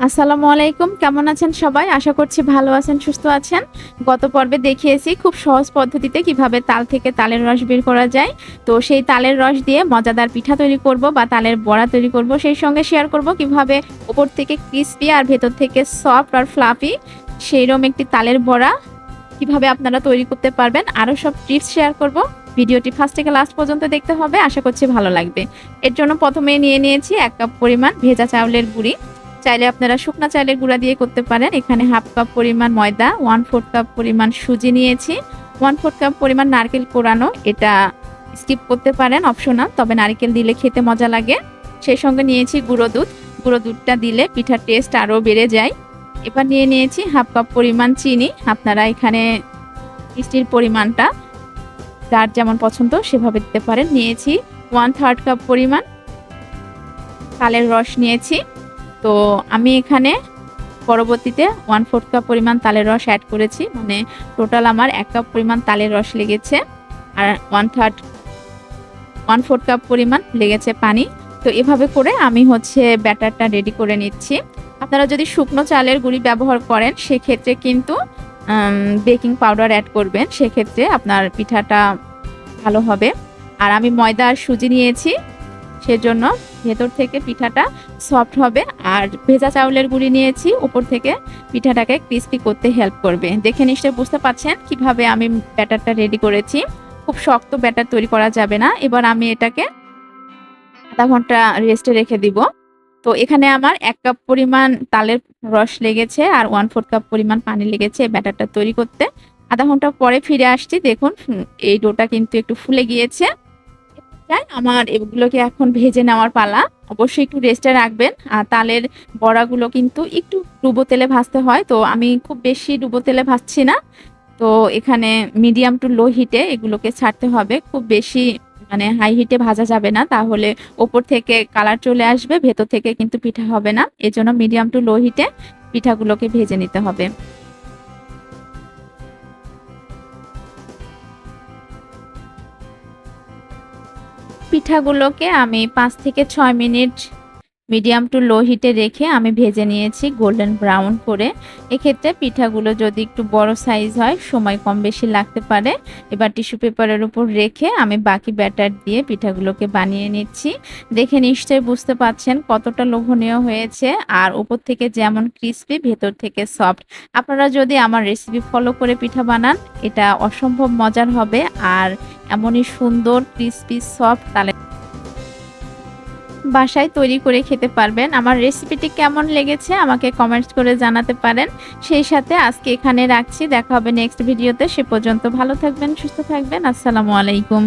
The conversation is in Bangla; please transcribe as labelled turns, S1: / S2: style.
S1: আসসালামু আলাইকুম, কেমন আছেন সবাই? আশা করছি ভালো আছেন, সুস্থ আছেন। গত পর্বে দেখিয়েছি খুব সহজ পদ্ধতিতে কীভাবে তাল থেকে তালের রস বের করা যায়। তো সেই তালের রস দিয়ে মজাদার পিঠা তৈরি করব বা তালের বড়া তৈরি করব, সেই সঙ্গে শেয়ার করব কীভাবে উপর থেকে ক্রিস্পি আর ভেতর থেকে সফট আর ফ্লাফি সেইরকম একটি তালের বড়া কীভাবে আপনারা তৈরি করতে পারবেন, আরও সব টিপস শেয়ার করব। ভিডিওটি ফার্স্ট থেকে লাস্ট পর্যন্ত দেখতে হবে, আশা করছি ভালো লাগবে। এর জন্য প্রথমে নিয়ে নিয়েছি এক কাপ পরিমাণ ভেজা চাউলের গুঁড়ি। চাইলে আপনারা শুকনা চালের গুঁড়া দিয়ে করতে পারেন। এখানে হাফ কাপ পরিমাণ ময়দা ওয়ান ফোর্থ কাপ পরিমাণ সুজি নিয়েছি। ওয়ান ফোর্থ কাপ পরিমাণ নারকেল কোরানো, এটা স্কিপ করতে পারেন অপশনাল তবে নারকেল দিলে খেতে মজা লাগে। সেই সঙ্গে নিয়েছি গুঁড়ো দুধ। গুঁড়ো দুধটা দিলে পিঠার টেস্ট আরও বেড়ে যায়। এবার নিয়ে নিয়েছি হাফ কাপ পরিমাণ চিনি। আপনারা এখানে মিষ্টির পরিমাণটা যার যেমন পছন্দ সেভাবে দিতে পারেন। নিয়েছি ওয়ান থার্ড কাপ পরিমাণ কালের রস নিয়েছি। তো আমি এখানে পরবর্তীতে ওয়ান ফোর্থ কাপ পরিমাণ তালের রস অ্যাড করেছি। মানে টোটাল আমার এক কাপ পরিমাণ তালের রস লেগেছে আর one third one fourth cup পরিমাণ লেগেছে পানি। তো এভাবে করে আমি হচ্ছে ব্যাটারটা রেডি করে নিচ্ছি। আপনারা যদি শুকনো চালের গুঁড়ি ব্যবহার করেন, সেক্ষেত্রে কিন্তু বেকিং পাউডার অ্যাড করবেন। সেক্ষেত্রে আপনার পিঠাটা ভালো হবে। আর আমি ময়দা আর সুজি নিয়েছি। সেজন্য ভেতর থেকে পিঠাটা সফট হবে। আর ভেজা চাউলের গুঁড়ি নিয়েছি উপর থেকে পিঠাটাকে ক্রিস্পি করতে হেল্প করবে। দেখে নিশ্চয়ই বুঝতে পারছেন কীভাবে আমি ব্যাটারটা রেডি করেছি। খুব শক্ত ব্যাটার তৈরি করা যাবে না। এবার আমি এটাকে আধা ঘণ্টা রেস্টে রেখে দিব। তো এখানে আমার এক কাপ পরিমাণ তালের রস লেগেছে আর ওয়ান ফোর্থ কাপ পরিমাণ পানি লেগেছে ব্যাটারটা তৈরি করতে। আধা ঘণ্টা পরে ফিরে আসছি। দেখুন, এই ডোটা কিন্তু একটু ফুলে গিয়েছে। চাই। আমার এগুলোকে এখন ভেজে নেওয়ার পালা। অবশ্যই একটু রেস্টে রাখবেন। আর তালের বড়াগুলো কিন্তু একটু ডুবো তেলে ভাজতে হয়। তো আমি খুব বেশি ডুবো তেলে ভাজছি না। তো এখানে মিডিয়াম টু লো হিটে এগুলোকে ছাড়তে হবে। খুব বেশি মানে হাই হিটে ভাজা যাবে না। তাহলে ওপর থেকে কালার চলে আসবে। ভেতর থেকে কিন্তু পিঠা হবে না। এজন্য মিডিয়াম টু লো হিটে পিঠাগুলোকে ভেজে নিতে হবে। পিঠাগুলোকে আমি পাঁচ থেকে ছয় মিনিট মিডিয়াম টু লো হিটে রেখে আমি ভেজে নিয়েছি গোল্ডেন ব্রাউন করে। এক্ষেত্রে পিঠাগুলো যদি একটু বড় সাইজ হয়, সময় কম বেশি লাগতে পারে। এবার টিস্যু পেপারের উপর রেখে আমি বাকি ব্যাটার দিয়ে পিঠাগুলোকে বানিয়ে নিচ্ছি। দেখে নিশ্চয়ই বুঝতে পাচ্ছেন কতটা লোভনীয় হয়েছে। আর উপর থেকে যেমন ক্রিস্পি ভেতর থেকে সফট আপনারা যদি আমার রেসিপি ফলো করে পিঠা বানান, এটা অসম্ভব মজার হবে। আর এমনই সুন্দর ক্রিস্পি সফট তালে বাসায় তৈরি করে খেতে পারবেন। আমার রেসিপিটি কেমন লেগেছে আমাকে কমেন্টস করে জানাতে পারেন। সেই সাথে আজকে এখানে রাখছি। দেখা হবে নেক্সট ভিডিওতে সে পর্যন্ত ভালো থাকবেন, সুস্থ থাকবেন। আসসালামু আলাইকুম।